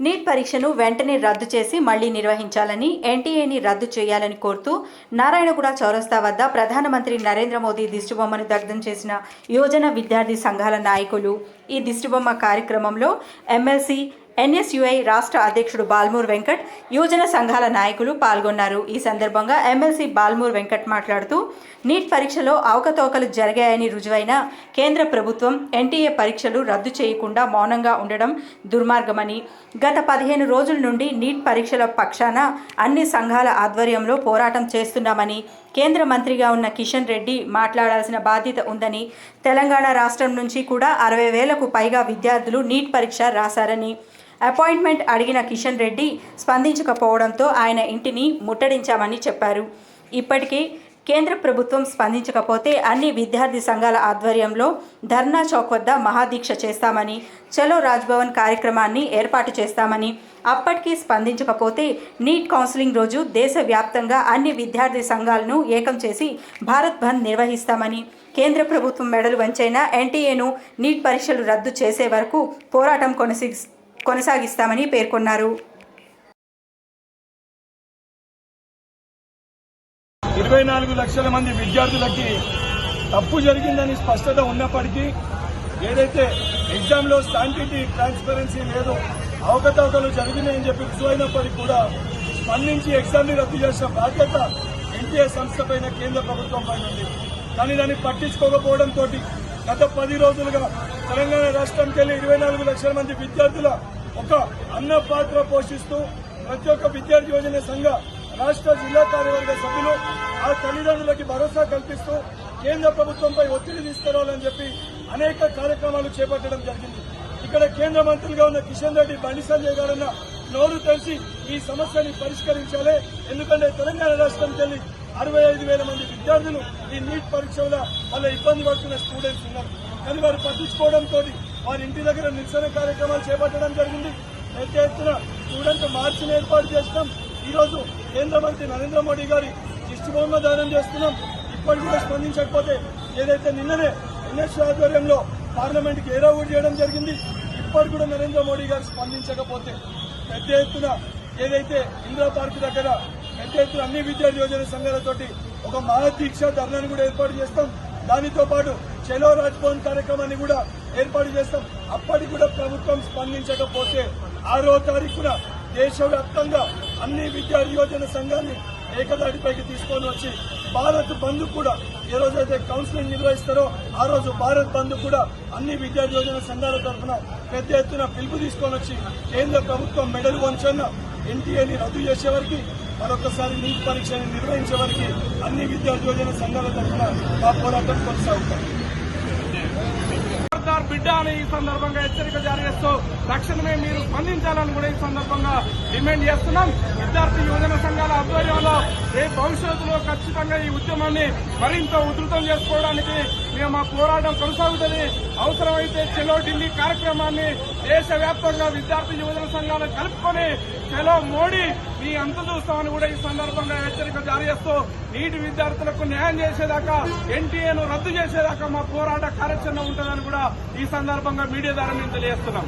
Neat పరీక్షను వెంటనే రద్దు చేసి మళ్ళీ నిర్వహించాలని ఎన్టీఏని రద్దు చేయాలని కోరుతూ నారాయణగూడ చౌరస్తా వద్ద ప్రధానమంత్రి నరేంద్ర మోదీ దిష్టిబొమ్మను దగ్ధం చేసిన యువజన విద్యార్థి సంఘాల నాయకులు ఈ దిష్టిబొమ్మ కార్యక్రమంలో ఎమ్మెల్సీ ఎన్ఎస్యుఐ రాష్ట్ర అధ్యక్షుడు బాల్మూర్ వెంకట్ యువజన సంఘాల నాయకులు పాల్గొన్నారు. ఈ సందర్భంగా ఎమ్మెల్సీ బాల్మూర్ వెంకట్ మాట్లాడుతూ నీట్ పరీక్షలో అవకతవకలు జరిగాయని రుజువైన కేంద్ర ప్రభుత్వం ఎన్టీఏ పరీక్షలు రద్దు చేయకుండా మౌనంగా ఉండడం దుర్మార్గమని గత పదిహేను రోజుల నుండి నీట్ పరీక్షల పక్షాన అన్ని సంఘాల ఆధ్వర్యంలో పోరాటం చేస్తున్నామని కేంద్ర మంత్రిగా ఉన్న కిషన్ రెడ్డి మాట్లాడాల్సిన బాధ్యత ఉందని తెలంగాణ రాష్ట్రం నుంచి కూడా అరవై వేలకు పైగా విద్యార్థులు నీట్ పరీక్ష రాశారని అపాయింట్మెంట్ అడిగిన కిషన్ రెడ్డి స్పందించకపోవడంతో ఆయన ఇంటిని ముట్టడించామని చెప్పారు. ఇప్పటికీ కేంద్ర ప్రభుత్వం స్పందించకపోతే అన్ని విద్యార్థి సంఘాల ఆధ్వర్యంలో ధర్నా చౌక్ వద్ద మహాదీక్ష చేస్తామని చలో రాజ్భవన్ కార్యక్రమాన్ని ఏర్పాటు చేస్తామని అప్పటికీ స్పందించకపోతే నీట్ కౌన్సిలింగ్ రోజు దేశవ్యాప్తంగా అన్ని విద్యార్థి సంఘాలను ఏకం చేసి భారత్ బంద్ నిర్వహిస్తామని కేంద్ర ప్రభుత్వం మెడలు వంచైన ఎన్టీఏను నీట్ పరీక్షలు రద్దు చేసే వరకు పోరాటం కొనసాగి కొనసాగిస్తామని పేర్కొన్నారు. ఇరవై నాలుగు లక్షల మంది విద్యార్థులకి తప్పు జరిగిందని స్పష్టత ఉన్నప్పటికీ ఏదైతే ఎగ్జామ్లో స్టాంటిటీ ట్రాన్స్పరెన్సీ లేదు అవకతవకలు జరిగినాయని చెప్పి రుజువైనప్పటికీ కూడా స్పందించి ఎగ్జామ్ని రద్దు చేసిన బాధ్యత ఎన్టీఏ సంస్థ పైన కేంద్ర ప్రభుత్వం పైన ఉంది కానీ దాన్ని పట్టించుకోకపోవడంతో గత పది రోజులుగా తెలంగాణ రాష్ట్రానికి వెళ్ళి ఇరవై నాలుగు లక్షల మంది విద్యార్థుల ఒక అన్న పాత్ర పోషిస్తూ ప్రతి ఒక్క విద్యార్థి యోజన సంఘ రాష్ట్ర జిల్లా కార్యవర్గ సభ్యులు ఆ తల్లిదండ్రులకి భరోసా కల్పిస్తూ కేంద్ర ప్రభుత్వంపై ఒత్తిడి తీసుకురావాలని చెప్పి అనేక కార్యక్రమాలు చేపట్టడం జరిగింది. ఇక్కడ కేంద్ర మంత్రులుగా ఉన్న కిషన్ రెడ్డి బండి సంజయ్ గారన్న నోరు తెలిసి ఈ సమస్యని పరిష్కరించాలి. ఎందుకంటే తెలంగాణ రాష్ట్రంకి వెళ్ళి అరవై ఐదు వేల మంది విద్యార్థులు ఈ నీట్ పరీక్షల వల్ల ఇబ్బంది పడుతున్న స్టూడెంట్స్ ఉన్నారు. కానీ వారు పట్టించుకోవడంతో వారి ఇంటి దగ్గర నిరసన కార్యక్రమాలు చేపట్టడం జరిగింది. పెద్ద ఎత్తున స్టూడెంట్ మార్చిని ఏర్పాటు చేసినాం. ఈరోజు కేంద్ర మంత్రి నరేంద్ర మోడీ గారి దిష్టి బొమ్మ దానం చేస్తున్నాం. ఇప్పటి కూడా స్పందించకపోతే ఏదైతే నిన్ననే ఎన్ఎస్ ఆధ్వర్యంలో పార్లమెంట్కి కి చేయడం జరిగింది. ఇప్పటి కూడా నరేంద్ర మోడీ గారు స్పందించకపోతే పెద్ద ఎత్తున ఏదైతే ఇందిరా పార్క్ దగ్గర పెద్ద ఎత్తున అన్ని విద్యార్థి యోజన సంఘాలతోటి ఒక మహాదీక్ష ధర్నాన్ని కూడా ఏర్పాటు చేస్తాం. దానితో పాటు చెలో రాజ్భవన్ కార్యక్రమాన్ని కూడా ఏర్పాటు చేస్తాం. అప్పటికి కూడా ప్రభుత్వం స్పందించకపోతే ఆరో తారీఖున దేశవ్యాప్తంగా అన్ని విద్యార్థి యోజన సంఘాన్ని ఏకతాటిపైకి తీసుకొని వచ్చి భారత్ బంద్ కూడా ఏ రోజైతే కౌన్సిలింగ్ నిర్వహిస్తారో ఆ రోజు భారత్ బంద్ కూడా అన్ని విద్యార్థి యోజన సంఘాల తరఫున పెద్ద ఎత్తున పిలుపు తీసుకొని వచ్చి కేంద్ర ప్రభుత్వం మెడల్ వంచన్న ఎన్టీఏని రద్దు చేసే వరకు మరొకసారి నీట్ పరీక్షని నిర్వహించే వరకు అన్ని విద్యార్థి యోజన సంఘాల తరఫున మా పోరాటం కొనసాగుతాం సర్దార్ బిడ్డ అని ఈ సందర్భంగా హెచ్చరిక జారీ చేస్తూ తక్షణమే మీరు స్పందించాలని కూడా ఈ సందర్భంగా డిమాండ్ చేస్తున్నాం. విద్యార్థి యువజన సంఘాల ఆధ్వర్యంలో రేపు భవిష్యత్తులో ఖచ్చితంగా ఈ ఉద్యమాన్ని మరింత ఉధృతం చేసుకోవడానికి మేము మా పోరాటం కొనసాగుతుంది. అవసరమైతే చెలో ఢిల్లీ కార్యక్రమాన్ని దేశవ్యాప్తంగా విద్యార్థి యువజన సంఘాలను కలుపుకొని చెలో మోడీ మీ అంత చూస్తామని కూడా ఈ సందర్భంగా హెచ్చరిక జారీ చేస్తూ నీటి విద్యార్థులకు న్యాయం చేసేదాకా ఎన్టీఏను రద్దు చేసేదాకా మా పోరాట కార్యాచరణ ఉంటుందని కూడా ఈ సందర్భంగా మీడియా ద్వారా మేము తెలియజేస్తున్నాం.